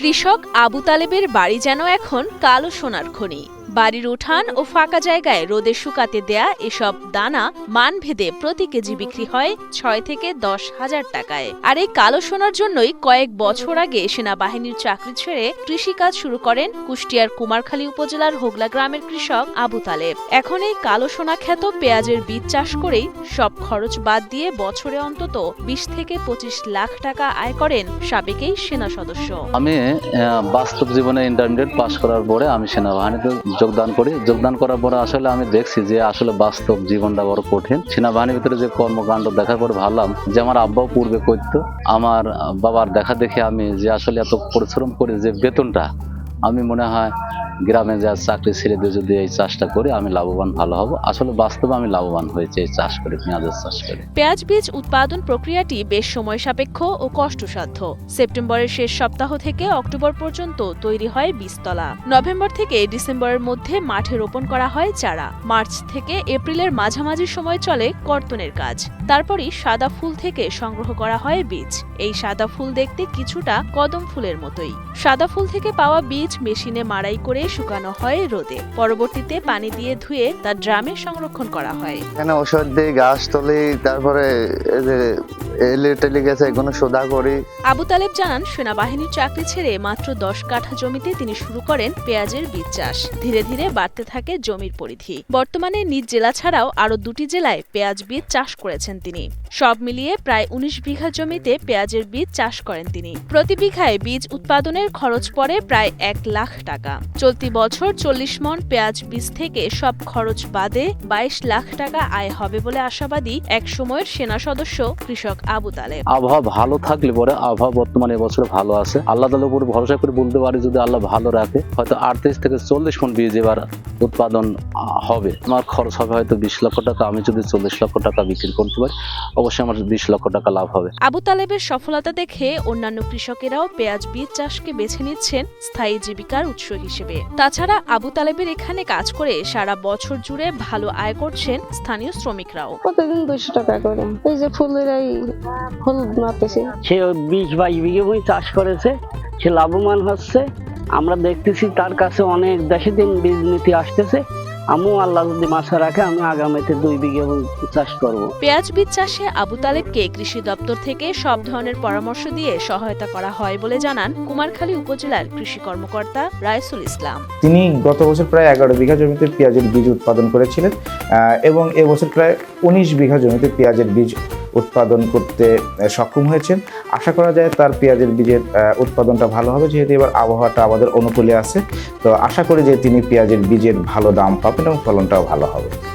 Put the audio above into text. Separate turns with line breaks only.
কৃষক আবু তালেবের বাড়ি যেন এখন কালো সোনার খনি। বাড়ির উঠান ও ফাঁকা জায়গায় রোদে শুকাতে দেয়া এসব দানা মানভেদে প্রতি কেজি বিক্রি হয় ছয় থেকে দশ হাজার টাকায়। আর এই কালো সোনার জন্যই কয়েক বছর আগে সেনাবাহিনীর চাকরি ছেড়ে কৃষিকাজ শুরু করেন কুষ্টিয়ার কুমারখালী উপজেলার হোগলা গ্রামের কৃষক আবু তালেব। এখন এই কালো সোনা খ্যাত পেঁয়াজের বীজ চাষ করেই সব খরচ বাদ দিয়ে বছরে অন্তত বিশ থেকে পঁচিশ লাখ টাকা আয় করেন সাবেকেই সেনা সদস্য।
আমি বাস্তব জীবনে ইন্টারমিডিয়েট পাশ করার পরে আমি সেনাবাহিনীতে যোগদান করি। যোগদান করার পরে আসলে আমি দেখছি যে আসলে বাস্তব জীবনটা বড় কঠিন। সেনাবাহিনীর ভিতরে যে কর্মকাণ্ড দেখার পরে ভাবলাম যে আমার আব্বাও পূর্বে করতো। আমার বাবার দেখা দেখে আমি যে আসলে এত পরিশ্রম করি যে বেতনটা আমি মনে হয় গ্রামে যা চাকরি ছেড়ে দিয়ে যদি এই চাষটা করি, আমি লাভবান, ভালো হব। আসলে বাস্তবে আমি লাভবান হয়েছি এই চাষ করে, পেঁয়াজের চাষ করে।
পেঁয়াজ বীজ উৎপাদন প্রক্রিয়াটি বেশ সময় সাপেক্ষ ও কষ্টসাধ্য। সেপ্টেম্বরের শেষ সপ্তাহ থেকে অক্টোবর পর্যন্ত তৈরি হয় বীজতলা। নভেম্বর থেকে ডিসেম্বরের মধ্যে মাঠে রোপণ করা হয় চারা। মার্চ থেকে এপ্রিলের মাঝামাঝি সময় চলে কর্তনের কাজ। তারপরই সাদা ফুল থেকে সংগ্রহ করা হয় বীজ। এই সাদা ফুল দেখতে কিছুটা কদম ফুলের মতোই। সাদা ফুল থেকে পাওয়া বীজ মেশিনে মাড়াই করে শুকানো হয় রোদে। পরবর্তীতে পানি দিয়ে ধুয়ে তা ড্রামে সংরক্ষণ করা হয়।
এখানে ওষুধ দিয়ে গাছ তুলি, তারপরে এলি টেলি গেছে এগুলো সোদা করি।
আবু তালেব জানান, সেনাবাহিনীর চাকরি ছেড়ে মাত্র দশ কাঠা জমিতে তিনি শুরু করেন পেঁয়াজের বীজ চাষ। ধীরে ধীরে বাড়তে থাকে জমির পরিধি। বর্তমানে নিজ জেলা ছাড়াও আরও দুটি জেলায় পেঁয়াজ বীজ চাষ করেছেন তিনি। সব মিলিয়ে প্রায় উনিশ বিঘা জমিতে পেঁয়াজের বীজ চাষ করেন তিনি। প্রতি বিঘায় বীজ উৎপাদনের খরচ পড়ে প্রায় এক লাখ টাকা। চলতি বছর চল্লিশ মন পেঁয়াজ বীজ থেকে সব খরচ বাদে বাইশ লাখ টাকা আয় হবে বলে আশাবাদী এক সময়ের সেনা সদস্য কৃষক আবু তালেব।
আবহাওয়া ভালো থাকলে পরে আবহাওয়া বর্তমানে এবছর ভালো আছে। আল্লাহ তালের উপর ভরসা করে বলতে পারি যদি আল্লাহ ভালো রাখে, হয়তো আটত্রিশ থেকে চল্লিশ মন বীজ এবার উৎপাদন হবে। আমার খরচ হবে হয়তো বিশ লক্ষ টাকা আমি যদি চল্লিশ লক্ষ টাকা বিক্রি করতে পারি অবশ্যই আমার বিশ লক্ষ টাকা লাভ হবে।
আবু তালেবের সফলতা দেখে অন্যান্য কৃষকেরাও পেঁয়াজ বীজ চাষকে বেছে নিচ্ছেন স্থায়ী জীবিকার উৎস হিসেবে। তাছাড়া আবু তালেবের এখানে কাজ করে সারা বছর জুড়ে ভালো আয় করছেন স্থানীয় শ্রমিকরাও।
প্রতিদিন দুইশো টাকা করে। এই যে ফুলের এই হলুদ মারতেছি।
সে বিশ বাইশ বিঘে চাষ করেছে সে লাভবান হচ্ছে আমরা দেখতেছি তার কাছে অনেক দেশে দিন বীজ নীতি আসতেছে। আমিও আল্লাহ যদি মাছা রাখে আমি আগামীতে দুই বিঘে চাষ করব।
পেঁয়াজ বীজ চাষে আবু তালেবকে কৃষি দপ্তর থেকে সব ধরনের পরামর্শ দিয়ে সহায়তা করা হয় বলে জানান কুমারখালী উপজেলার কৃষি কর্মকর্তা রায়সুল ইসলাম।
তিনি গত বছর প্রায় এগারো বিঘা জমিতে পেঁয়াজের বীজ উৎপাদন করেছিলেন আহ, এবং এবছর প্রায় উনিশ বিঘা জমিতে পেঁয়াজের বীজ উৎপাদন করতে সক্ষম হয়েছেন। আশা করা যায় তার পেঁয়াজের বীজের উৎপাদনটা ভালো হবে, যেহেতু এবার আবহাওয়াটা আমাদের অনুকূলে আছে। তো আশা করি যে তিনি পেঁয়াজের বীজের ভালো দাম পাবেন এবং ফলনটাও ভালো হবে।